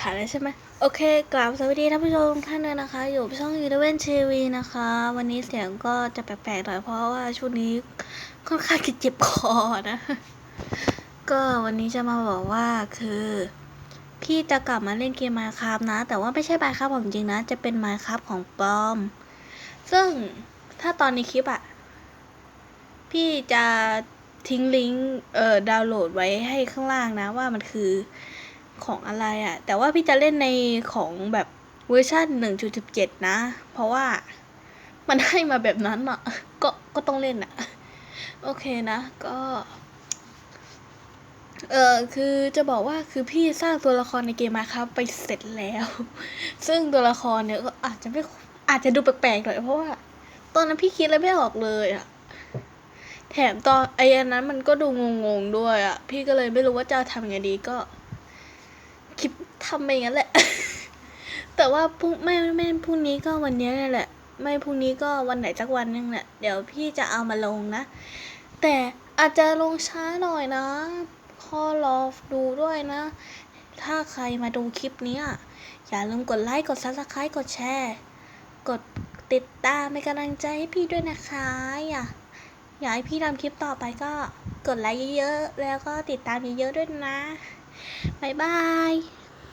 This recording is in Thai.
ถ่ายแล้วใช่ไหมโอเคกราบสวัสดีท่านผู้ชมท่านเลยนะคะ อยู่ช่องยูเวนทีวีนะคะ วันนี้เสียงก็จะแปลกๆหน่อยเพราะว่าช่วงนี้ค่อนข้างจะเจ็บคอนะ ก็วันนี้จะมาบอกว่าคือ พี่จะกลับมาเล่นเกมมาครับนะ แต่ว่าไม่ใช่มาครับของจริงนะ จะเป็นมาครับของปลอม ซึ่งถ้าตอนในคลิปอะพี่จะทิ้งลิงก์เอ่อดาวน์โหลดไว้ให้ข้างล่างนะว่ามันคือ ของอะไรอะ่ะแต่ว่าพี่จะเล่นในของแบบเวอร์ชัน1.17 นะ เพราะว่ามันให้มาแบบนั้นอะก็ก็ต้องเล่นอะโอเคนะก็เออคือจะบอกว่าคือพี่สร้างตัวละครในเกมมาครับ ไปเสร็จแล้ว ซึ่งตัวละครเนี่ยก็อาจจะไม่อาจจะดูแปลกๆหน่อยเพราะว่า ตอนนั้นพี่คิดอะไรไม่ออกเลยอะแถมตอนไอ้อันนั้นมันก็ดูงงๆด้วยอะพี่ก็เลยไม่รู้ว่าจะทำยังไงดีก็ คลิปทำไปอย่างนั้นแหละ แต่ว่าพรุ่งไม่ไม่พรุ่งนี้ก็วันนี้นั่นแหละ ไม่พรุ่งนี้ก็วันไหนสักวันนึงแหละ เดี๋ยวพี่จะเอามาลงนะ แต่อาจจะลงช้าหน่อยนะขอรอดูด้วยนะ ถ้าใครมาดูคลิปนี้อย่าลืมกดไลค์กดซับสไครต์กดแชร์กดติดตามเป็นกำลังใจให้พี่ด้วยนะคะอย่าอยากให้พี่ทำคลิปต่อไปก็กดไลค์เยอะๆ แล้วก็ติดตามเยอะๆด้วยนะ บ๊ายบาย